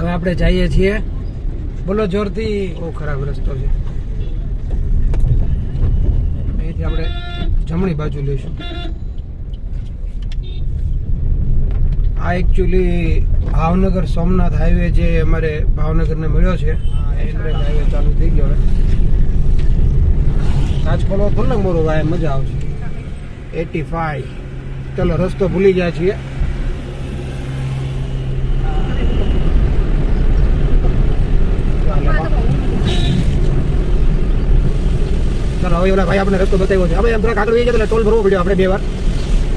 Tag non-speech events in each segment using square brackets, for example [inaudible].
હવે આપણે જઈએ છીએ. બોલો, જોરથી. બહુ ખરાબ રસ્તો છે. અહીંથી આપણે જમણી બાજુ લઈશું. આ એકચ્યુઅલી ભાવનગર સોમનાથ હાઈવે જે અમારે ભાવનગરને મળ્યો છે એક્સપ્રેસ હાઈવે ચાલુ થઈ ગયો કાચ ખોલવો થોડું મોરું ભાઈ મજા આવશે. Eighty five. ચલો, રસ્તો ભૂલી ગયા છીએ ચાલો હવે ઓલા ભાઈ આપણે રસ્તો બતાવ્યો છે. હવે એમ થોડાક આગળ વહી ગયા ટોલ ભરવો પડ્યો આપણે બે વાર.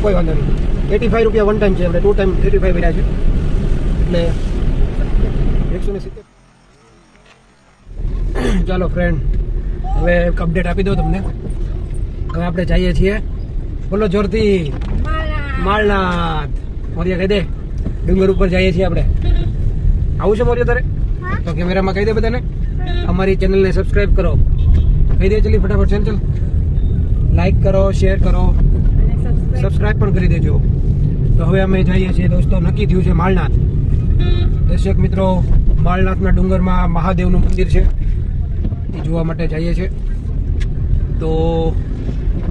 કોઈ વાંધો નહીં. એટી ફાઈવ રૂપિયા વન ટાઈમ છે આપણે ટુ ટાઈમ એટી ફાઈવ ભર્યા છે. એટલે એકસો ને સિત્તેર. [clears throat] ચાલો ફ્રેન્ડ હવે એક અપડેટ આપી દઉં તમને. હવે આપણે જઈએ છીએ બોલો જોરથી. માળનાથ મોરિયા કહી દે. ડુંગર ઉપર જઈએ છીએ આપણે. આવું છે મોરિયા તારે? તો કેમેરામાં કહી દે બધાને. અમારી ચેનલને સબસ્ક્રાઇબ કરો. કહી દે ચલી ફટાફટ ચાલ ચલ. લાઈક કરો શેર કરો. સબસ્ક્રાઇબ પણ કરી દેજો. તો હવે અમે જઈએ છીએ દોસ્તો નક્કી થયું છે માળનાથ દર્શક મિત્રો માળનાથના ડુંગરમાં મહાદેવનું મંદિર છે. એ જોવા માટે જઈએ છીએ. તો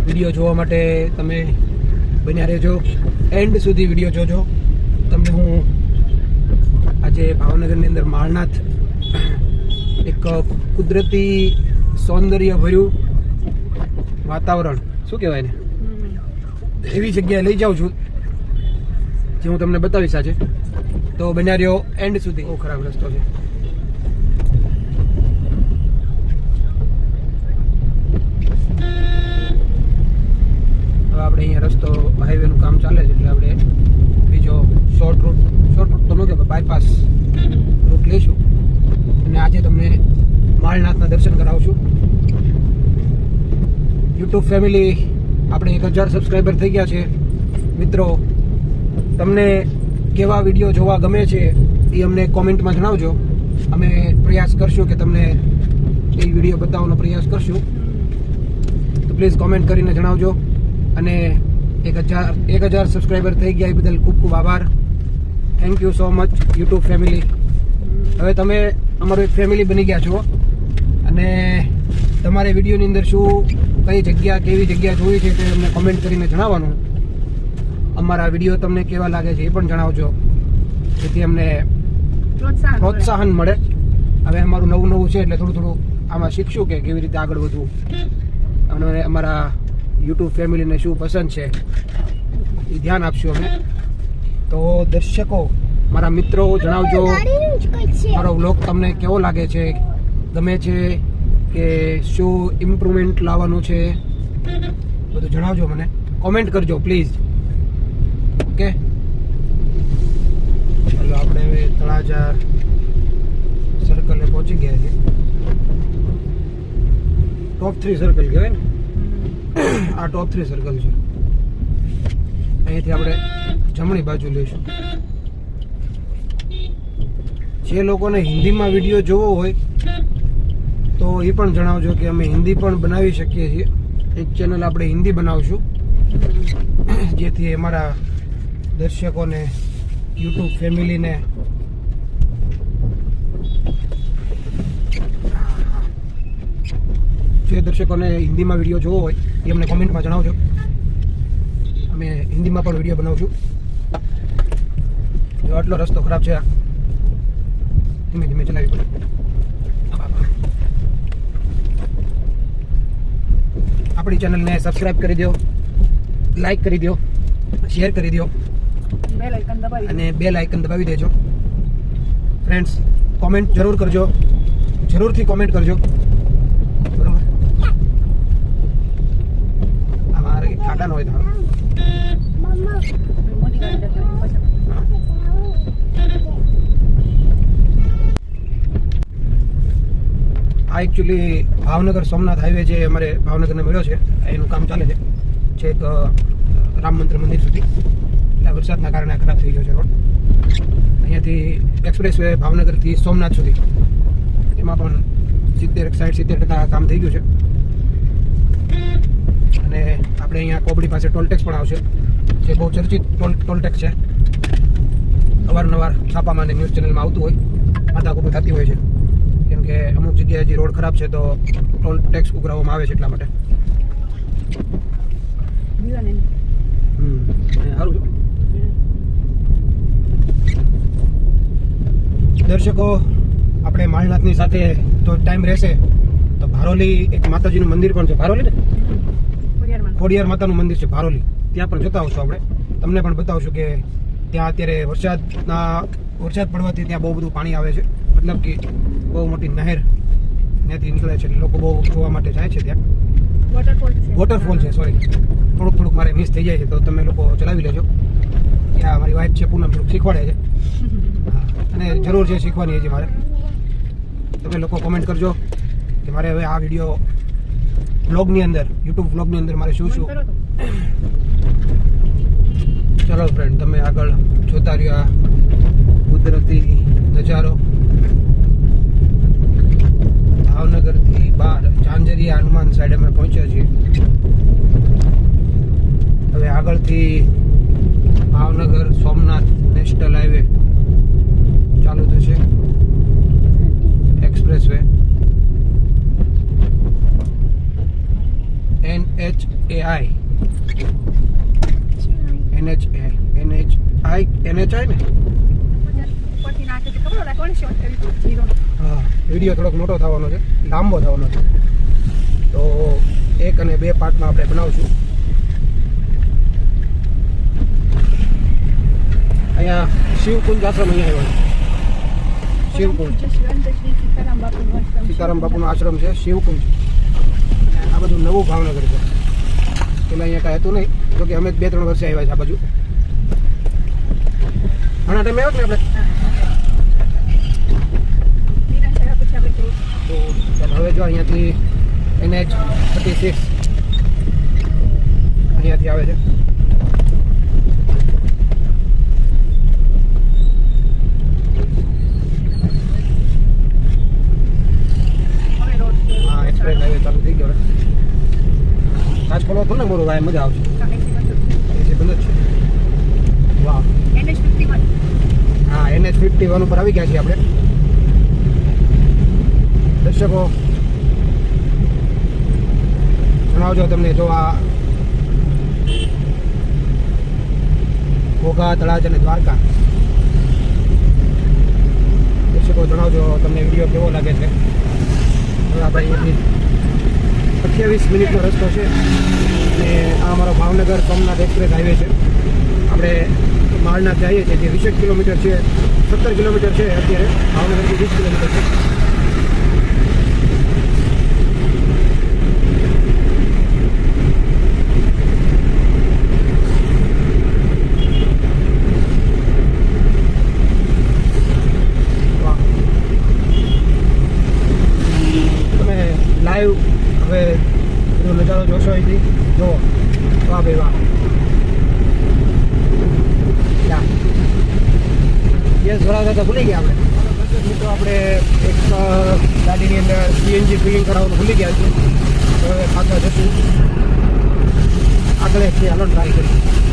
વીડિયો જોવા માટે તમે બન્યા રહેજો. એન્ડ સુધી વીડિયો જોજો. તમને હું આજે ભાવનગરની અંદર માળનાથ એક કુદરતી સૌંદર્ય ભર્યું વાતાવરણ. શું કહેવાય ને એવી જગ્યાએ લઈ જાઉં છું, જે હું તમને બતાવીશ આજે. તો બન્યા રહ્યો એન્ડ સુધી. બહુ ખરાબ રસ્તો છે. હવે આપણે અહીંયા રસ્તો હાઈવેનું કામ ચાલે છે એટલે આપણે બીજો શોર્ટ રૂટ શોર્ટ રૂટ તો ન કે બાયપાસ રૂટ લઈશું અને આજે તમને માળનાથના દર્શન કરાવશું યુટ્યુબ ફેમિલી આપણે એક હજાર સબસ્ક્રાઈબર થઈ ગયા છે. મિત્રો, તમને કેવા વીડિયો જોવા ગમે છે એ અમને કોમેન્ટમાં જણાવજો. અમે પ્રયાસ કરશું કે તમને એ વીડિયો બતાવવાનો પ્રયાસ કરશું. તો પ્લીઝ કોમેન્ટ કરીને જણાવજો. અને એક હજાર એક હજાર સબસ્ક્રાઈબર થઈ ગયા એ બદલ ખૂબ ખૂબ આભાર. Thank you so much YouTube family હવે તમે અમારું એક ફેમિલી બની ગયા છો. અને તમારે વિડીયોની અંદર શું કઈ જગ્યા કેવી જગ્યા જોઈ છે તે અમને કોમેન્ટ કરીને જણાવવાનું. અમારા વીડિયો તમને કેવા લાગે છે એ પણ જણાવજો. જેથી અમને પ્રોત્સાહન મળે. હવે અમારું નવું નવું છે એટલે થોડું થોડું આમાં શીખશું કે કેવી રીતે આગળ વધવું. અને અમારા યુટ્યુબ ફેમિલીને શું પસંદ છે એ ધ્યાન આપશું અમે. તો દર્શકો મારા મિત્રો જણાવજો. મારો વ્લોગ તમને કેવો લાગે છે? ગમે છે? કે શું ઇમ્પ્રુવમેન્ટ લાવવાનું છે? બધું જણાવજો મને. કોમેન્ટ કરજો પ્લીઝ ઓકે ચાલો આપણે હવે તળાજા સર્કલે પહોંચી ગયા છીએ. ટોપ થ્રી સર્કલ કહેવાય ને? આ ટોપ થ્રી સર્કલ છે. અહીંથી આપણે જમણી બાજુ લઈશું. જે લોકોને હિન્દીમાં વીડિયો જોવો હોય તો એ પણ જણાવજો કે અમે હિન્દી પણ બનાવી શકીએ છીએ. એક ચેનલ આપણે હિન્દી બનાવશું. જેથી અમારા દર્શકોને, યુટ્યુબ ફેમિલીને જે દર્શકોને હિન્દીમાં વીડિયો જોવો હોય, એ અમને કોમેન્ટમાં જણાવજો. અમે હિન્દીમાં પણ વીડિયો બનાવશું. જો આટલો રસ્તો ખરાબ છે ધીમે ધીમે ચલાવી પડે. આપણી ચેનલને સબસ્ક્રાઇબ કરી દો લાઈક કરી દો શેર કરી દો. અને બે લાઇકન દબાવી દેજો. ફ્રેન્ડ્સ કોમેન્ટ જરૂર કરજો. જરૂરથી કોમેન્ટ કરજો બરોબર આ મારે ખાટા ન હોય તમારો એકચ્યુઅલી ભાવનગર સોમનાથ હાઈવે જે અમારે ભાવનગરને મળ્યો છે, એનું કામ ચાલે છે. છેક રામ મંદિર મંદિર સુધી. એટલે વરસાદના કારણે ખરાબ થઈ ગયો છે રોડ. અહીંયાથી એક્સપ્રેસ વે ભાવનગરથી સોમનાથ સુધી. એમાં પણ સિત્તેર, સાઠ, સિત્તેર ટકા કામ થઈ ગયું છે. અને આપણે અહીંયા કોબડી પાસે ટોલટેક્સ પણ આવશે. જે બહુ ચર્ચિત ટોલ ટોલટેક્સ છે. અવારનવાર છાપામાં અને ન્યૂઝ ચેનલમાં આવતું હોય. માથાકૂટ થતી હોય છે. કે અમુક જગ્યાએ હજી રોડ ખરાબ છે તો ટોલ ટેક્સ ઉઘરાવવામાં આવે છે એટલા માટે. સારું દર્શકો આપણે માળનાથની સાથે તો ટાઈમ રહેશે. તો ભારોલી એક માતાજીનું મંદિર પણ છે. ભારોલી ને? ખોડિયાર માતાનું મંદિર છે ભારોલી. ત્યાં પણ જતા આવશું આપણે. તમને પણ બતાવશું કે ત્યાં અત્યારે વરસાદના વરસાદ પડવાથી ત્યાં બહુ બધું પાણી આવે છે. મતલબ કે બહુ મોટી નહેર ત્યાંથી નીકળે છે લોકો બહુ જોવા માટે જાય છે ત્યાં. વોટરફોલ છે. સોરી થોડુંક થોડુંક મારે મિસ થઈ જાય છે તો તમે લોકો ચલાવી લેજો. ત્યાં મારી વાઈફ છે પૂનમ થોડુંક શીખવાડે છે. અને જરૂર છે શીખવાની હજી મારે. તમે લોકો કોમેન્ટ કરજો કે મારે હવે આ વીડિયો બ્લોગની અંદર યુટ્યુબ બ્લોગની અંદર મારે શું શું. ચલો ફ્રેન્ડ તમે આગળ જોતા રહ્યો આ કુદરતી નજારો. ભાવનગરથી બહાર ચાંજરિયા હનુમાન સાઈડ અમે પહોંચ્યા છીએ. હવે આગળથી ભાવનગર સોમનાથ નેશનલ હાઈવે ચાલુ થશે. Expressway N H A I NH NH I NH I ને ઉપરથી નાખે છે. ખબર ઓલા કોણે shot કરી હતું? જીરો. હા, વીડિયો થોડોક મોટો થવાનો છે, લાંબો થવાનો છે. તો એક અને બે પાર્ટમાં આપણે બનાવશું. અહીંયા શિવકુંજ આશ્રમ અહીંયા આવ્યો છે. શિવકુંજ. સીતારામ બાપુનું આશ્રમ છે. શિવકુંજ. આ બધું નવું ભાવનગર છે. પેલા અહીંયા કાંઈ હતું નહીં જો કે અમે બે ત્રણ વર્ષે આવ્યા છે આ બાજુ. ઘણા ટાઈમ આવ્યો ને આપણે નિરાશ થયા પછી આપણે જઈએ. તો ચાલો હવે જો અહીંયાથી એનએચ થર્ટી સિક્સ અહીંયાથી આવે છે. ચાલુ થઈ ગયો કાચ ખોલવા થોડું ને મોરું ભાઈ, મજા આવશે. એસી બંધ જ છે. વાહ. NH51. હા એનએચ ફિફ્ટી વન ઉપર આવી ગયા છીએ આપણે. દર્શકો જણાવજો તમને. જો આ ઘોઘા, તળાજ અને દ્વારકા. દર્શકો, જણાવજો તમને વીડિયો કેવો લાગે છે. હવે અઠ્યાવીસ મિનિટનો રસ્તો છે. અને આ અમારો ભાવનગર સોમનાથ એક્સપ્રેસ હાઈવે છે. આપણે માળનાથ જઈએ છીએ, જે વીસેક કિલોમીટર છે, સત્તર કિલોમીટર છે અત્યારે. ભાવનગરથી વીસ કિલોમીટર છે વાહ. તમે લાઈવ હવે બધો નજારો જોશો અહીંથી જુઓ વાહ ભાઈ વાહ યા ગેસ ભરાવતા તો ભૂલી ગયા આપણે દર્શક મિત્રો આપણે એક અ, ગાડીની અંદર સીએનજી ફિલિંગ કરાવવાનું ભૂલી ગયા છે તો હવે ખાતા જશું. આગળ એક છે હાલો ટ્રાય કરી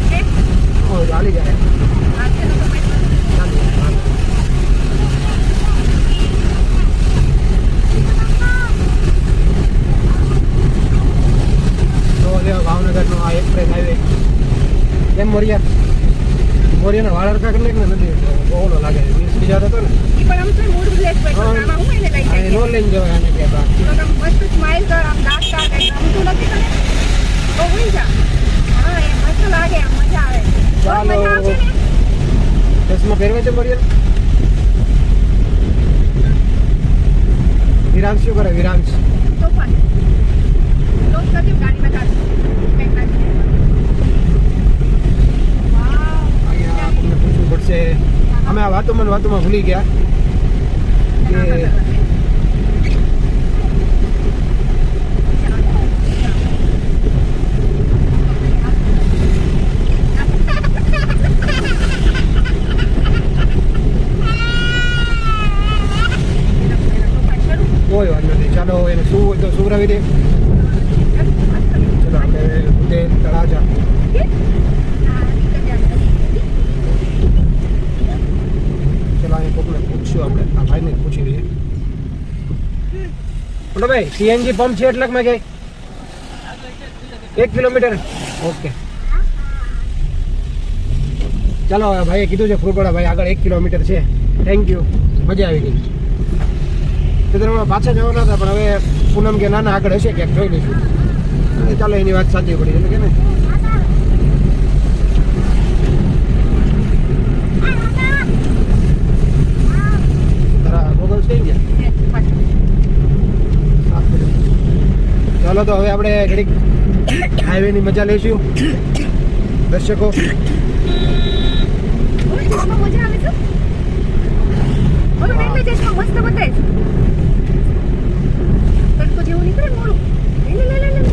ચાલી જાય તો ચાલી જાય. તો ભાવનગરનો આ એક્સપ્રેસ હાઈવે કેમ મોરિયા? મોરિયાના વાળ હરખા કરી કે નથી? બહુ લાગે વીસ બીજા હતો ને. પણ આમ છે મૂળ બ્લેક લઈને જવાના કે બા તો આમ મસ્ત સ્માઈલ કર આમ દાંત કાઢ ગમતું નથી તને તો હોઈ જા હા એ મસ્ત લાગે મજા આવે. ચાલો. મજા આવશે ને? ચશ્મા પહેરવે છે મરિયલ વિરામ શું કરે? વિરાંશ તોફાન લોક કરજો ગાડીમાં કાઢ પડશે. અમે આ વાતોમાં વાતોમાં ભૂલી ગયા કે કોઈ વાંધો નહીં ચાલો એને શું સુવરાવી દે ચલો, આપણે આ ભાઈને પૂછી લઈએ. બોલો ભાઈ સીએનજી પંપ છે એટલાકમાં કે એક કિલોમીટર. ઓકે. ચાલો ભાઈએ કીધું છે ફ્રૂટવાળા ભાઈ, આગળ એક કિલોમીટર છે. થેન્ક યુ મજા આવી ગઈ. તો તમે પાછા જવાના હતા, પણ હવે પૂનમ કે ના ના આગળ હશે ક્યાંક જોઈ લઈશું. ચાલો એની વાત સાચી પડી, એટલે કે ને? ચાલો તો હવે આપણે ઘડીક હાઈવેની મજા લઈશું. દર્શકો. મજા આવે છે. મસ્ત બતાય no, no, no.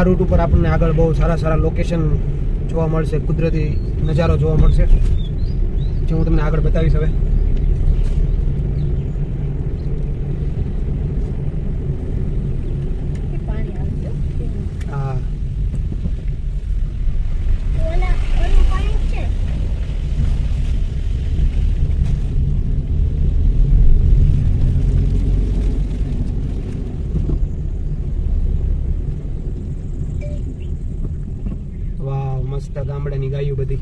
આ રૂટ ઉપર આપણને આગળ બહુ સારા સારા લોકેશન જોવા મળશે, કુદરતી નજારો જોવા મળશે. જે હું તમને આગળ બતાવીશ હવે કે પાણી આવે છે આ ઓલા ઓલું પાણી છે મસ્ત ગામડાની ગાયો બધી.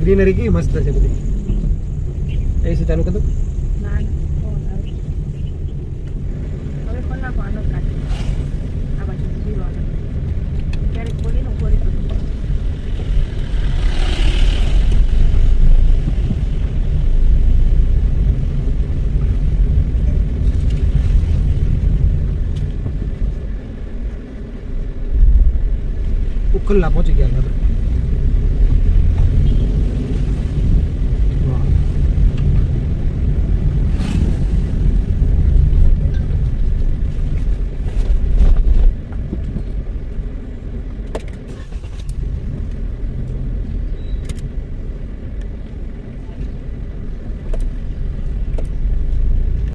ગ્રીનરી કેવી મસ્ત છે બધી. એ ચાલુ કર દઉં ના ના ફોન આવે હવે ફોન નાખો આનો કાઢે આ બાજુ જીરો આવે ક્યારેક ખોલીને ખોલી દઉં ઉખલ્લા પહોંચી ગયા આપણે